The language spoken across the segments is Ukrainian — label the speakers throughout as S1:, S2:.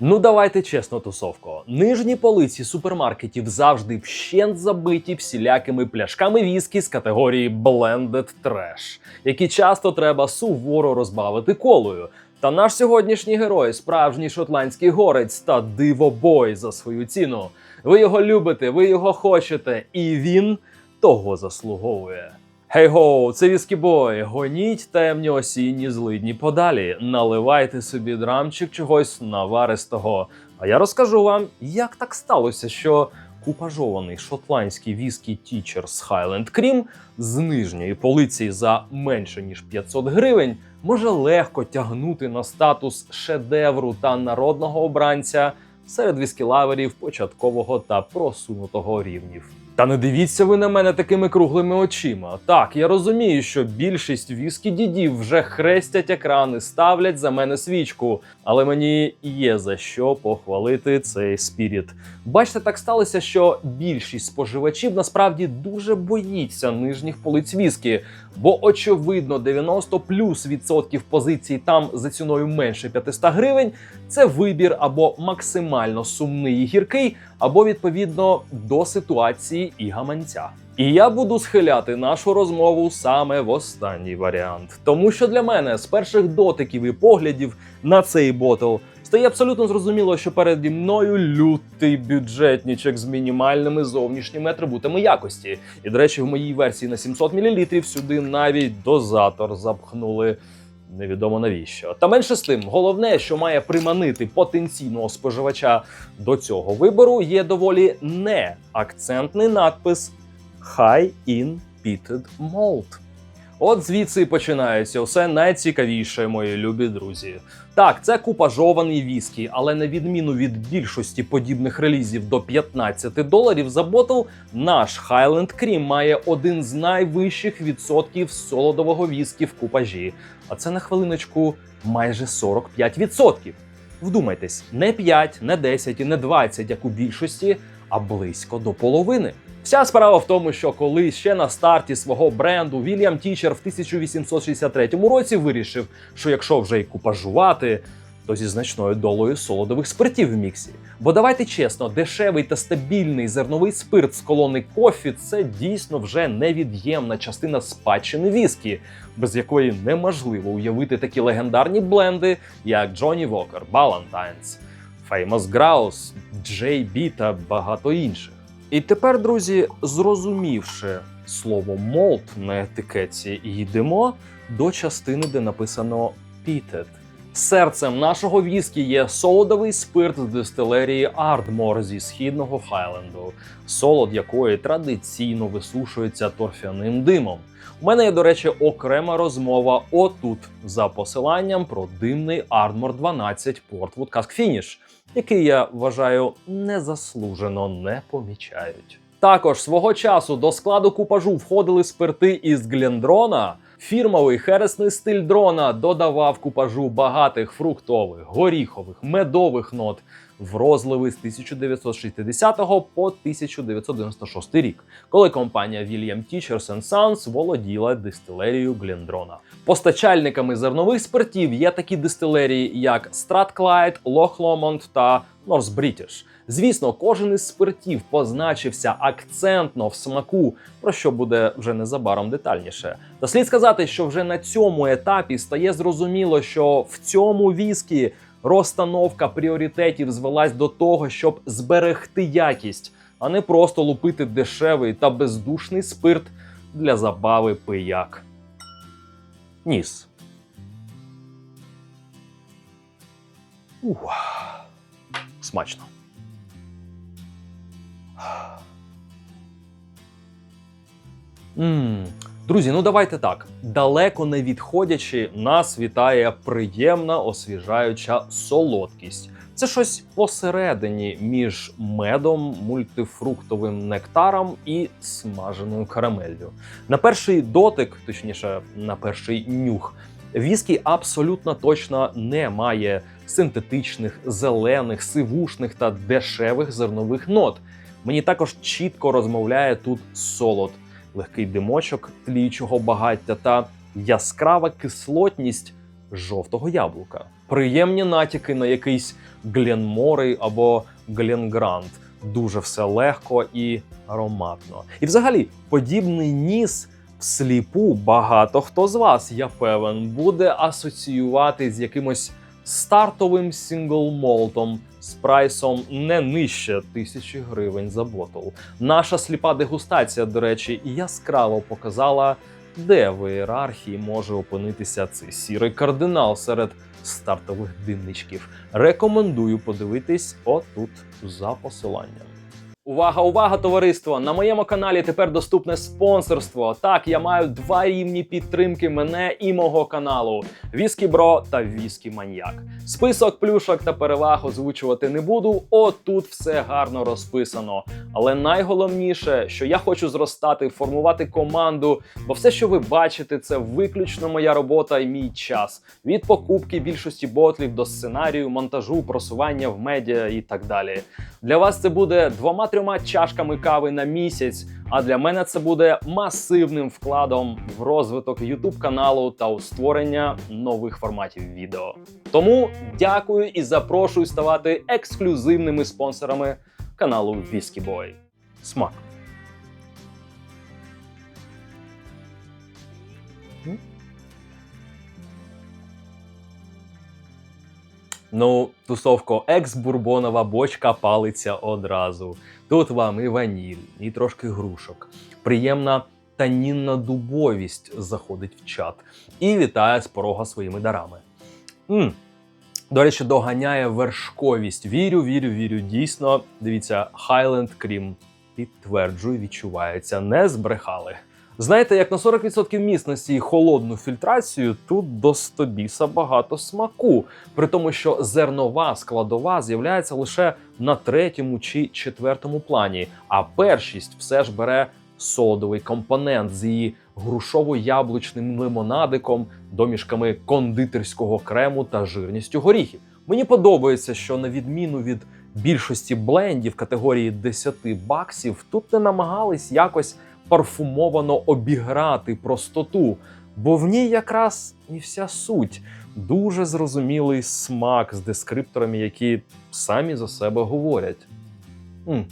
S1: Ну давайте чесно, тусовко. Нижні полиці супермаркетів завжди вщент забиті всілякими пляшками віскі з категорії Blended Trash, які часто треба суворо розбавити колою. Та наш сьогоднішній герой, справжній шотландський горець та дивобой за свою ціну. Ви його любите, ви його хочете, і він того заслуговує. Гей-гоу, це віскібой, гоніть темні осінні злидні подалі, наливайте собі драмчик чогось наваристого. А я розкажу вам, як так сталося, що купажований шотландський віскі Teachers Highland Cream з нижньої полиці за менше ніж 500 гривень може легко тягнути на статус шедевру та народного обранця серед віскілаверів початкового та просунутого рівнів. Та не дивіться ви на мене такими круглими очима. Так, я розумію, що більшість віскі дідів вже хрестять екрани, ставлять за мене свічку, але мені є за що похвалити цей спіріт. Бачите, так сталося, що більшість споживачів насправді дуже боїться нижніх полиць віскі, бо очевидно 90 плюс відсотків позицій там за ціною менше 500 гривень це вибір або максимально сумний і гіркий, або відповідно до ситуації і гаманця. І я буду схиляти нашу розмову саме в останній варіант, тому що для мене з перших дотиків і поглядів на цей ботл стає абсолютно зрозуміло, що переді мною лютий бюджетнічок з мінімальними зовнішніми атрибутами якості. І, до речі, в моїй версії на 700 мл сюди навіть дозатор запхнули. Невідомо навіщо. Та менше з тим, головне, що має приманити потенційного споживача до цього вибору, є доволі неакцентний надпис High in Pitted Malt. От звідси починається все найцікавіше, мої любі друзі. Так, це купажований віскі, але на відміну від більшості подібних релізів до 15 доларів за ботл, наш Highland Cream має один з найвищих відсотків солодового віскі в купажі. А це на хвилиночку майже 45%. Вдумайтесь, не 5, не 10 і не 20, як у більшості, а близько до половини. Вся справа в тому, що коли ще на старті свого бренду Вільям Тічер в 1863 році вирішив, що якщо вже й купажувати, то зі значною долею солодових спиртів в міксі. Бо давайте чесно, дешевий та стабільний зерновий спирт з колони кофі це дійсно вже невід'ємна частина спадщини віскі, без якої неможливо уявити такі легендарні бленди, як Джонні Вокер, Балантайнс, Famous Grouse, JB та багато інших. І тепер, друзі, зрозумівши слово молт на етикетці, йдемо до частини, де написано «Peated». Серцем нашого віскі є солодовий спирт з дистилерії Ардмор зі східного Хайленду, солод якої традиційно висушується торфяним димом. У мене є, до речі, окрема розмова отут за посиланням про димний Ardmore 12 Portwood Cask Finish, який я вважаю незаслужено не помічають. Також свого часу до складу купажу входили спирти із Глендрона. Фірмовий хересний стиль дрона додавав купажу багатих фруктових, горіхових, медових нот в розливи з 1960 по 1996 рік, коли компанія William Teachers Sons володіла дистилерією Глендрона. Постачальниками зернових спиртів є такі дистилерії, як Strathclyde, Loch Lomond та North British. Звісно, кожен із спиртів позначився акцентно в смаку, про що буде вже незабаром детальніше. Та слід сказати, що вже на цьому етапі стає зрозуміло, що в цьому віскі розстановка пріоритетів звелась до того, щоб зберегти якість, а не просто лупити дешевий та бездушний спирт для забави пияк. Ніс. Ух. Смачно. Мм. Друзі, ну давайте так. Далеко не відходячи, нас вітає приємна освіжаюча солодкість. Це щось посередині між медом, мультифруктовим нектаром і смаженою карамеллю. На перший дотик, точніше, на перший нюх, віскі абсолютно точно не має синтетичних, зелених, сивушних та дешевих зернових нот. Мені також чітко розмовляє тут солод, легкий димочок тліючого багаття та яскрава кислотність жовтого яблука. Приємні натяки на якийсь Гленморей або Гленгрант. Дуже все легко і ароматно. І взагалі, подібний ніс всліпу багато хто з вас, я певен, буде асоціювати з якимось стартовим сінгл-молтом з прайсом не нижче тисячі гривень за ботл. Наша сліпа дегустація, до речі, яскраво показала, де в ієрархії може опинитися цей сірий кардинал серед стартових дивничків. Рекомендую подивитись отут за посиланням. Увага, увага, товариство! На моєму каналі тепер доступне спонсорство. Так, я маю два рівні підтримки мене і мого каналу: Віскі Бро та Віскі Маньяк. Список плюшок та переваг озвучувати не буду. Отут все гарно розписано. Але найголовніше, що я хочу зростати, формувати команду, бо все, що ви бачите, це виключно моя робота і мій час. Від покупки більшості ботлів до сценарію, монтажу, просування в медіа і так далі. Для вас це буде двома-трьома чашками кави на місяць. А для мене це буде масивним вкладом в розвиток YouTube каналу та у створення нових форматів відео. Тому дякую і запрошую ставати ексклюзивними спонсорами каналу Віскібой. Смак! Ну, тусовко, екс-бурбонова бочка палиться одразу. Тут вам і ваніль, і трошки грушок. Приємна танінна дубовість заходить в чат і вітає з порога своїми дарами. м До речі, доганяє вершковість. Вірю, вірю, вірю. Дійсно, дивіться, Highland Cream підтверджую, відчувається, не збрехали. Знаєте, як на 40% міцності і холодну фільтрацію, тут до стобіса багато смаку, при тому, що зернова складова з'являється лише на третьому чи четвертому плані, а першість все ж бере содовий компонент з її грушово-яблучним лимонадиком, домішками кондитерського крему та жирністю горіхів. Мені подобається, що на відміну від більшості блендів категорії 10 баксів, тут не намагались якось парфумовано обіграти простоту, бо в ній якраз і вся суть. Дуже зрозумілий смак з дескрипторами, які самі за себе говорять. М.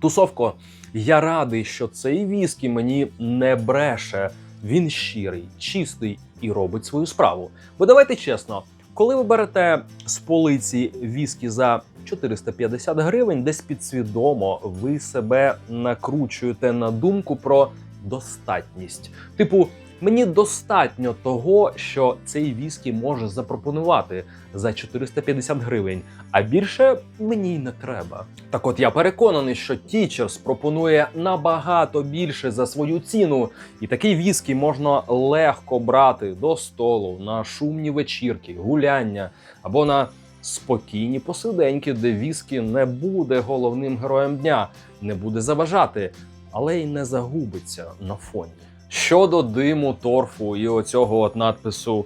S1: Тусовко, я радий, що цей віскі мені не бреше. Він щирий, чистий і робить свою справу. Бо давайте чесно, коли ви берете з полиці віскі за 450 гривень, десь підсвідомо ви себе накручуєте на думку про достатність. Типу, мені достатньо того, що цей віскі може запропонувати за 450 гривень, а більше мені й не треба. Так от я переконаний, що Teachers пропонує набагато більше за свою ціну, і такий віскі можна легко брати до столу на шумні вечірки, гуляння або на спокійні посиденьки, де віскі не буде головним героєм дня, не буде заважати, але й не загубиться на фоні. Щодо диму, торфу і оцього от надпису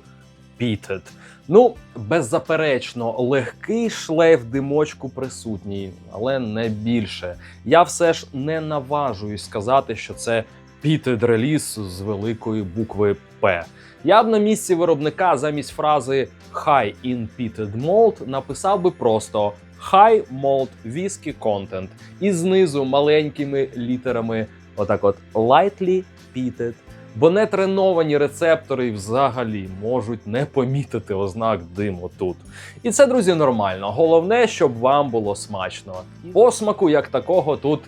S1: Peated. Ну, беззаперечно, легкий шлейф димочку присутній, але не більше. Я все ж не наважуюсь сказати, що це Peated реліз з великої букви П. Я б на місці виробника замість фрази High in Peated Malt написав би просто High Malt Whisky Content і знизу маленькими літерами, отак от Lightly Peated. Бо нетреновані рецептори взагалі можуть не помітити ознак диму тут. І це, друзі, нормально. Головне, щоб вам було смачно. Посмаку як такого тут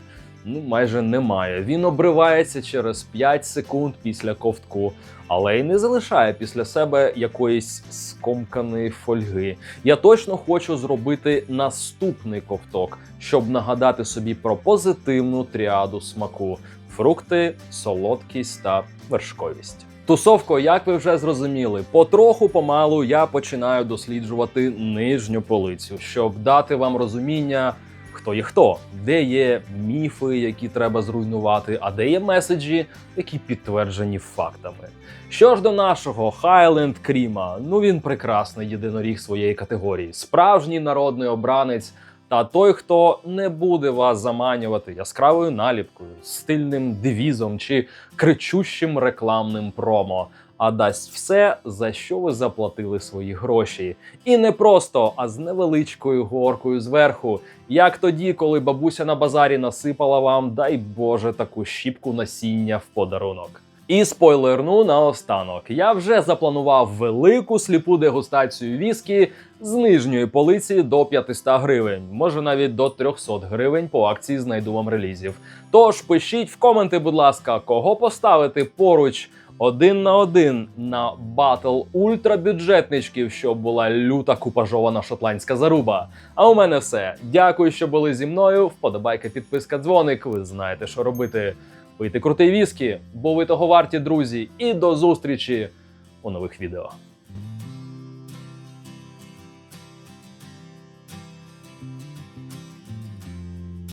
S1: ну майже немає. Він обривається через 5 секунд після ковтку, але й не залишає після себе якоїсь скомканої фольги. Я точно хочу зробити наступний ковток, щоб нагадати собі про позитивну тріаду смаку: фрукти, солодкість та вершковість. Тусовко, як ви вже зрозуміли, потроху помалу я починаю досліджувати нижню полицю, щоб дати вам розуміння, хто є хто, де є міфи, які треба зруйнувати, а де є меседжі, які підтверджені фактами. Що ж до нашого Хайленд Кріма, ну він прекрасний єдиноріг своєї категорії, справжній народний обранець. Та той, хто не буде вас заманювати яскравою наліпкою, стильним девізом чи кричущим рекламним промо, а дасть все, за що ви заплатили свої гроші. І не просто, а з невеличкою горкою зверху, як тоді, коли бабуся на базарі насипала вам, дай Боже, таку щіпку насіння в подарунок. І спойлерну наостанок. Я вже запланував велику сліпу дегустацію віскі з нижньої полиці до 500 гривень, може навіть до 300 гривень по акції знайду вам релізів. Тож пишіть в коменти, будь ласка, кого поставити поруч один на один на батл ультрабюджетничків, що була люта купажована шотландська заруба. А у мене все. Дякую, що були зі мною. Вподобайка, підписка, дзвоник. Ви знаєте, що робити. Пийте крутий віскі, бо ви того варті, друзі, і до зустрічі у нових відео.